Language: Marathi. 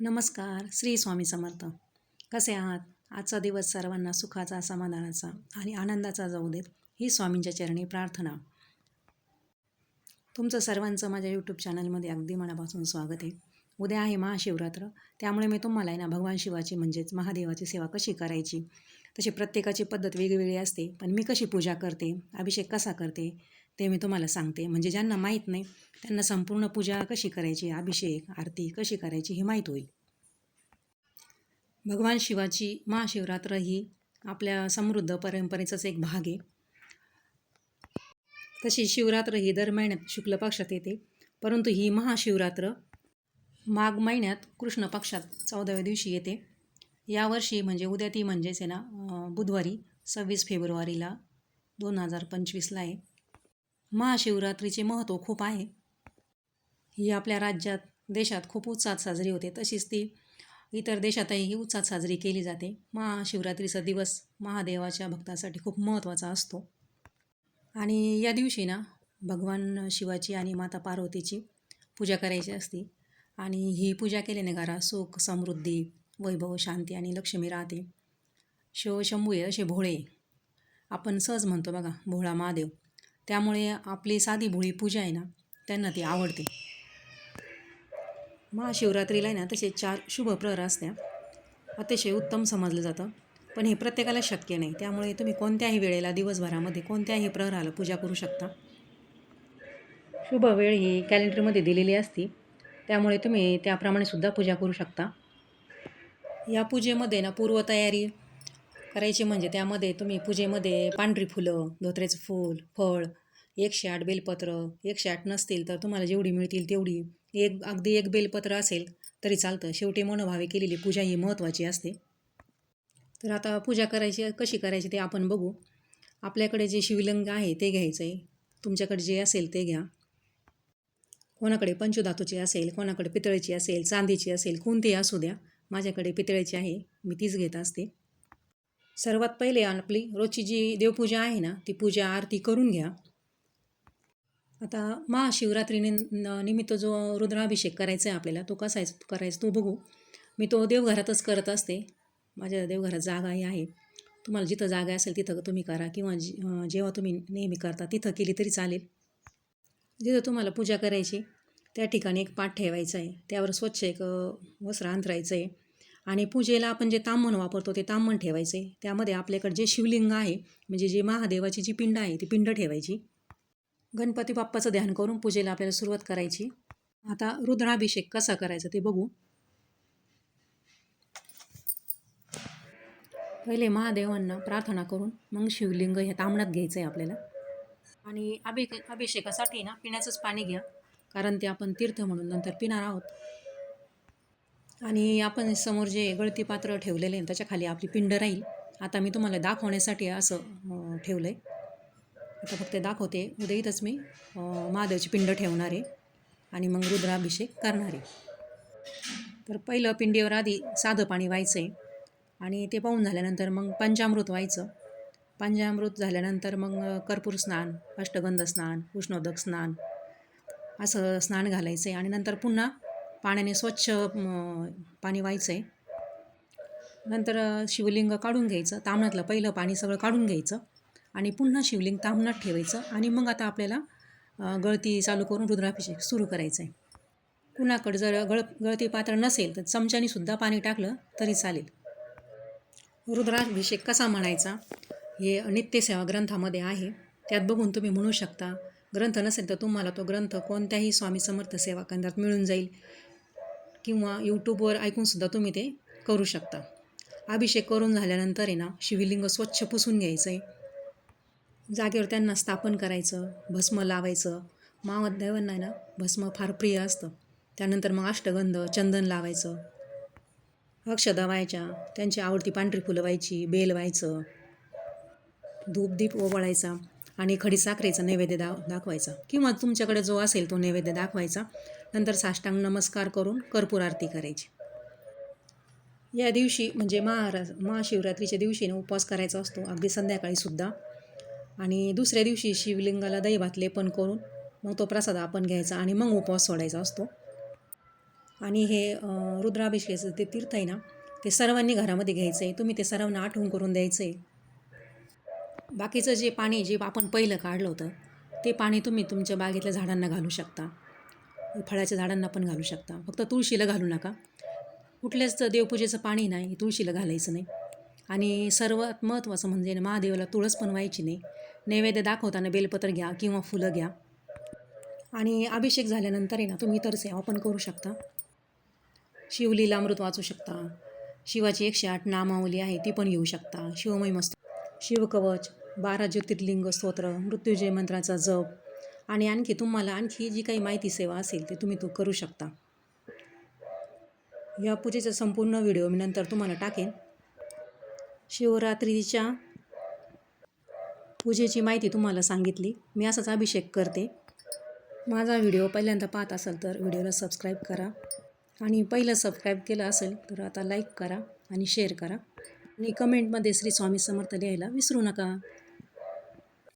नमस्कार श्री स्वामी समर्थ. कसे आहात? आजचा दिवस सर्वांना सुखाचा समाधानाचा आणि आनंदाचा जाऊ देत ही स्वामींच्या चरणी प्रार्थना. तुमचं सर्वांचं माझ्या यूट्यूब चॅनलमध्ये अगदी मनापासून स्वागत आहे. उद्या आहे महाशिवरात्र त्यामुळे मी तुम्हाला आहे ना भगवान शिवाची म्हणजेच महादेवाची सेवा कशी करायची? तशी प्रत्येकाची पद्धत वेगवेगळी असते पण मी कशी पूजा करते अभिषेक कसा करते ते मी तुम्हाला सांगते. म्हणजे ज्यांना माहीत नाही त्यांना संपूर्ण पूजा कशी करायची अभिषेक आरती कशी करायची हे माहीत होईल. भगवान शिवाची महाशिवरात्र ही आपल्या समृद्ध परंपरेचाच एक भाग आहे. तशी शिवरात्र ही दर महिन्यात शुक्ल पक्षात येते. परंतु ही महाशिवरात्र माघ महिन्यात कृष्ण पक्षात चौदाव्या दिवशी येते. यावर्षी म्हणजे उद्या ती म्हणजेच आहे ना बुधवारी सव्वीस फेब्रुवारीला दोन हजार पंचवीसला आहे. महाशिवरात्रीचे महत्त्व खूप आहे. ही आपल्या राज्यात देशात खूप उत्साहात साजरी होते. तशीच ती इतर देशातही ही उत्साहात साजरी केली जाते. महाशिवरात्रीचा दिवस महादेवाच्या भक्तासाठी खूप महत्त्वाचा असतो. आणि या दिवशी ना भगवान शिवाची आणि माता पार्वतीची पूजा करायची असते. आणि ही पूजा केल्याने घरा सुख समृद्धी वैभव शांती आणि लक्ष्मी राहते. शिव शंभू आहे असे भोळे. आपण सहज म्हणतो बघा भोळा महादेव. त्यामुळे आपली साधी भोळी पूजा आहे ना त्यांना ती आवडते. महाशिवरात्रीला आहे ना तसे चार शुभ प्रहर असत्या. अतिशय उत्तम समजलं जातं. पण हे प्रत्येकाला शक्य नाही. त्यामुळे तुम्ही कोणत्याही वेळेला दिवसभरामध्ये कोणत्याही प्रहराला पूजा करू शकता. शुभ वेळ ही कॅलेंडरमध्ये दिलेली असती. त्यामुळे तुम्ही त्याप्रमाणे सुद्धा पूजा करू शकता. या पूजेमध्ये ना पूर्वतयारी करायची म्हणजे त्यामध्ये तुम्ही पूजेमध्ये पांढरी फुलं धोत्र्याचं फूल फळ एकशे आठ बेलपत्र एकशे आठ नसतील तर तुम्हाला जेवढी मिळतील तेवढी. एक अगदी एक बेलपत्र असेल तरी चालतं. शेवटी मनोभावे केलेली पूजा ही महत्त्वाची असते. तर आता पूजा करायची कशी करायची ते आपण बघू. आपल्याकडे जे शिवलिंग आहे ते घ्यायचं आहे तुमच्याकडे जे असेल ते घ्या. कोणाकडे पंचधातूची असेल कोणाकडे पितळेची असेल चांदीची असेल कोणतीही असू द्या. माझ्याकडे पितळेची आहे. मी तीच घेत असते. सर्वात पहिले आपली रोजची जी देवपूजा आहे ना ती पूजा आरती करून घ्या. आता महाशिवरात्री निमित्त जो रुद्राभिषेक करायचा आहे आपल्याला तो कसा आहे करायचा तो बघू. मी तो देवघरातच करत असते. माझ्या देवघरात जागाही आहे. तुम्हाला जिथं जागा असेल तिथं तुम्ही करा किंवा जी जेव्हा तुम्ही नेहमी करता तिथं केली तरी चालेल. जिथं तुम्हाला पूजा करायची त्या ठिकाणी एक पाठ ठेवायचा आहे. त्यावर स्वच्छ एक वस्त्र अंतरायचं आहे. आणि पूजेला आपण जे तांबण वापरतो ते तांबण ठेवायचे. त्यामध्ये आपल्याकडे जे शिवलिंग आहे म्हणजे जे महादेवाची जी पिंड आहे ती पिंड ठेवायची. गणपती बाप्पाचं ध्यान करून पूजेला आपल्याला सुरुवात करायची. आता रुद्राभिषेक कसा करायचा ते बघू. पहिले महादेवांना प्रार्थना करून मग शिवलिंग ह्या तांबणात घ्यायचं आहे आपल्याला. आणि अभि अभिषेकासाठी ना पिण्याचंच पाणी घ्या कारण ते आपण तीर्थ म्हणून नंतर पिणार आहोत. आणि आपण समोर जे गळती पात्र ठेवलेले आहे त्याच्याखाली आपली पिंड राहील. आता मी तुम्हाला दाखवण्यासाठी असं ठेवलं आहे आता फक्त दाखवते. उद्या इथंच मी महादेवची पिंड ठेवणार आहे आणि मग रुद्राभिषेक करणार. आहे तर पहिलं पिंडीवर आधी साधं पाणी व्हायचं आहे आणि ते पाहून झाल्यानंतर मग पंचामृत व्हायचं. पंचामृत झाल्यानंतर मग कर्पूर स्नान अष्टगंध स्नान उष्णोदक स्नान असं स्नान घालायचं आहे आणि नंतर पुन्हा पाण्याने स्वच्छ पाणी व्हायचं आहे नंतर शिवलिंग काढून घ्यायचं. तामणातलं पहिलं पाणी सगळं काढून घ्यायचं आणि पुन्हा शिवलिंग तांबणात ठेवायचं आणि मग आता आपल्याला गळती चालू करून रुद्राभिषेक सुरू करायचं आहे कुणाकडं जर गळ गळती पात्र नसेल तर चमच्यानीसुद्धा पाणी टाकलं तरी चालेल. रुद्राभिषेक कसा म्हणायचा? हे नित्यसेवा ग्रंथामध्ये आहे. त्यात बघून तुम्ही म्हणू शकता ग्रंथ नसेल तर तुम्हाला तो ग्रंथ कोणत्याही स्वामी समर्थ सेवा केंद्रात मिळून जाईल. किंवा यूट्यूबवर ऐकूनसुद्धा तुम्ही ते करू शकता. अभिषेक करून झाल्यानंतर आहे ना शिवलिंग स्वच्छ पुसून घ्यायचं आहे जागेवर त्यांना स्थापन करायचं भस्म लावायचं. महादेवांना आहे ना भस्म फार प्रिय असतं. त्यानंतर मग अष्टगंध चंदन लावायचं. अक्षदा व्हायच्या त्यांची आवडती पांढरी फुलं व्हायची बेल व्हायचं. धूपदीप ओवाळायचा. आणि खडीसाखरेचा नैवेद्य दा दाखवायचा. किंवा तुमच्याकडे जो असेल तो नैवेद्य दाखवायचा. नंतर साष्टांग नमस्कार करून कर्पूर आरती करायची. या दिवशी म्हणजे महारा महाशिवरात्रीच्या दिवशी उपवास करायचा असतो. अगदी संध्याकाळीसुद्धा आणि दुसऱ्या दिवशी शिवलिंगाला दही भातले लेपन करून मग तो प्रसाद आपण घ्यायचा आणि मग उपवास सोडायचा असतो. आणि हे रुद्राभिषेकाचं ते तीर्थ आहे ना ते सर्वांनी घरामध्ये घ्यायचं आहे तुम्ही ते सर्वांना आठवून करून द्यायचं आहे बाकीचं जे पाणी जे आपण पहिलं काढलं होतं ते पाणी तुम्ही तुमच्या बागेतल्या झाडांना घालू शकता. फळाच्या झाडांना पण घालू शकता. फक्त तुळशीला घालू नका. कुठल्याच देवपूजेचं पाणी नाही तुळशीला घालायचं नाही. आणि सर्वात महत्त्वाचं म्हणजे महादेवाला तुळस पण व्हायची नाही. नैवेद्य दाखवताना बेलपत्र घ्या किंवा फुलं घ्या. आणि अभिषेक झाल्यानंतर आहे ना तुम्ही इतर सेवा पण करू शकता. शिवलीला अमृत वाचू शकता. शिवाची एकशे आठ नामावली आहे ती पण घेऊ शकता. शिवमय मस्त शिवकवच. बारा ज्योतिर्लिंग स्तोत्र मृत्युंजय मंत्राचा जप आणि आणखी तुम्हाला आणखी जी काही माहिती सेवा असेल ते तुम्ही तो करू शकता. या पूजेचा संपूर्ण व्हिडिओ मी नंतर तुम्हाला टाकेन. शिवरात्रीच्या पूजेची माहिती तुम्हाला सांगितली. मी असाच अभिषेक करते. माझा व्हिडिओ पहिल्यांदा पाहत असाल तर व्हिडिओला सबस्क्राईब करा आणि पहिलं सबस्क्राईब केलं असेल तर आता लाईक करा आणि शेअर करा. आणि कमेंटमध्ये श्री स्वामी समर्थ लिहायला विसरू नका.